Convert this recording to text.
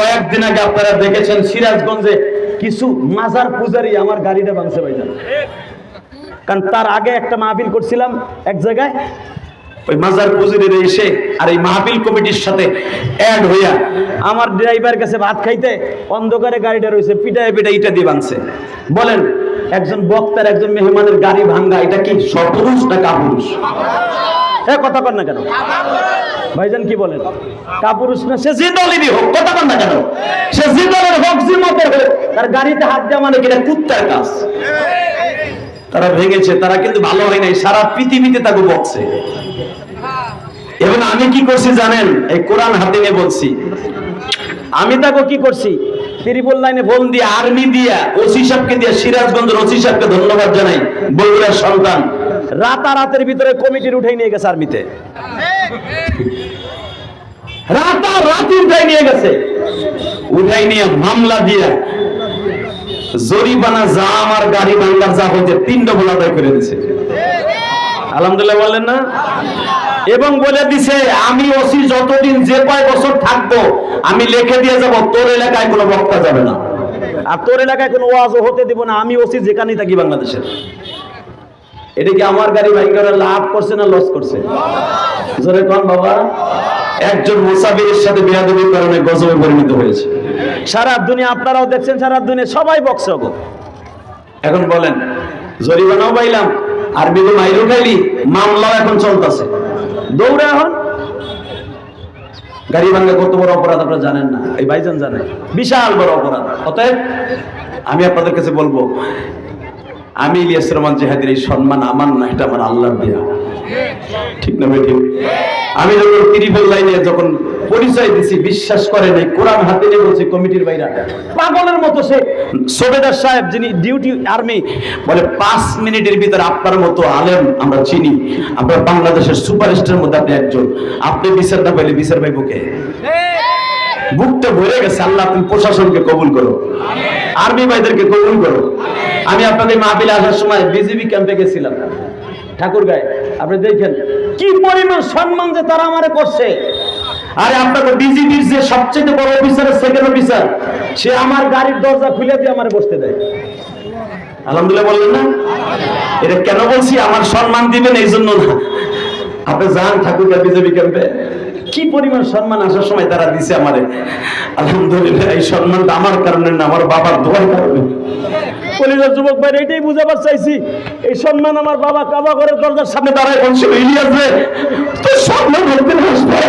কয়েকদিন আগে আপনারা দেখেছেন সিরাজগঞ্জে কিছু মাজার পূজারি আমার গাড়িটা ভাঙছে ভাইজান। কারণ তার আগে একটা মাহফিল করছিলাম এক জায়গায়। ওই মাজার পুজুরির এসে আর এই মাহফিল কমিটির সাথে অ্যাড হইয়া আমার ড্রাইভার কাছে ভাত খাইতে অন্ধকারে গাড়িটা রয়েছে, পিটায় পিটায় ইটা দিয়ে ভাঙছে। বলেন, একজন বক্তার একজন মেহমানের গাড়ি ভাঙ্গা, এটা কি সপুরুষ না কাপুরুষ? এ, কথা কর না কেন? ভাইজান কি বলেন? কাপুরুষ না, সে যে দলেরই হোক, কথা কর না কেন? সে যে দলের হোক, যে মতের হোক, তার গাড়িতে হাত দেওয়া মানে কিনা কুত্তার কাজ? তারা ভেঙেছে, তারা কিন্তু ভালো হয় নাই, সারা পৃথিবীতে তাকে বকছে। এবং আমি কি করছি জানেন? এই কোরআন হাতে নিয়ে বলছি। আমি তাকে কি করছি? ত্রিপুল লাইনে ফোন দিয়ে, আর্মি দিয়া, ওসি সাহেবকে দিয়া, সিরাজগঞ্জের ওসি সাহেবকে ধন্যবাদ জানাই, বগুড়ার সন্তান। রাতারাতের ভিতরে কমিটির উঠাই নিয়ে গেছে আর্মিতে। রাতারাতি উঠাই নিয়ে গেছে। উঠাই নিয়ে মামলা যা আমার গাড়ি যা হয়েছে, তিনটা বলা আদায় করে দিছে আলহামদুলিল্লাহ বললেন না? এবং বলে দিছে, আমি ওসি যতদিন যে কয় বছর থাকব, আমি লিখে দিয়ে যাব, তোর এলাকায় কোনো বক্তা যাবে না। আর তোর এলাকায় কোনো ওয়াজও হতে দিব না, আমি ওসি যেখানেই থাকি বাংলাদেশের। এটা কি আমার গাড়ি ভাঙ্গার লাভ করছে না লস করছে? জোরে কন বাবা? একজন মুসাফিরের সাথে বেয়াদবির কারণে গজবে পরিণত হয়েছে। সারা দুনিয়া আপনারাও দেখছেন সারা দুনিয়া সবাই বকছে গো এখন বলেন জরিমানাও পাইলাম আর বিধু মাইরও খাইলি মামলাও এখন চলতেছে। দৌড়ে এখন। গাড়ি ভাঙ্গা কত বড় অপরাধ আপনারা জানেন না? এই ভাইজান জানেন বিশাল বড় অপরাধ। অতএব আমি আপনাদের কাছে বলব আমি ইলিয়াস রহমান জেহাদের এই সম্মান আমার না, এটা আমার আল্লাহর দেয়া। ঠিক না ঠিক আমি যখন ত্রিপল লাইনে যখন পরিচয় দিছি, বিশ্বাস করেন এই কোরআন হাতে নিয়ে বলছে, কমিটির বাইরা, পাগলের মতো সে। সোবেদার সাহেব যিনি ডিউটি আর্মি, বলে, পাঁচ মিনিটের ভিতরে আপনার মতো আলেম আমরা চিনি। আমরা বাংলাদেশের সুপারস্টার মধ্যে আপনি একজন। আপনি বিচার না পাইলে বিচার পাইব কে? বুকটা ভরে গেছে, আল্লাহ তুমি প্রশাসনকে কবুল করো। আর্মি ভাইদেরকে কবুল করো। আমি আপনাদের মাহফিলে আসার সময় বিজেপি ক্যাম্পে গেছিলাম। ঠাকুর গায়ে, আপনি দেখেন কি পরিমাণ সম্মান যে তারা আমারে করছে। আরে আপনাকে বিজেপির যে সবচেয়ে বড় অফিসারের সেকেন্ড অফিসার সে আমার গাড়ির দরজা খুলে দিয়ে আমারে বসতে দেয়। আলহামদুলিল্লাহ বললেন না? এটা কেন বলছি? আমার সম্মান দিবেন এই জন্য না। আপনি যান ঠাকুরগা বিজেপি ক্যাম্পে। কি পরিমাণ সম্মান আসার সময় তারা দিছে আমারে। আলহামদুলিল্লাহ, এই সম্মানটা আমার কারণে না, আমার বাবার দোয়ার কারণে। কলিজার যুবক ভাই এটাই বুঝাবার চাইছি। এই সম্মান আমার বাবা কাবা ঘরের দরজার সামনে দাঁড়ায় বলছিল, ইলিয়াস রে, তোর সম্মান হতে আসবে।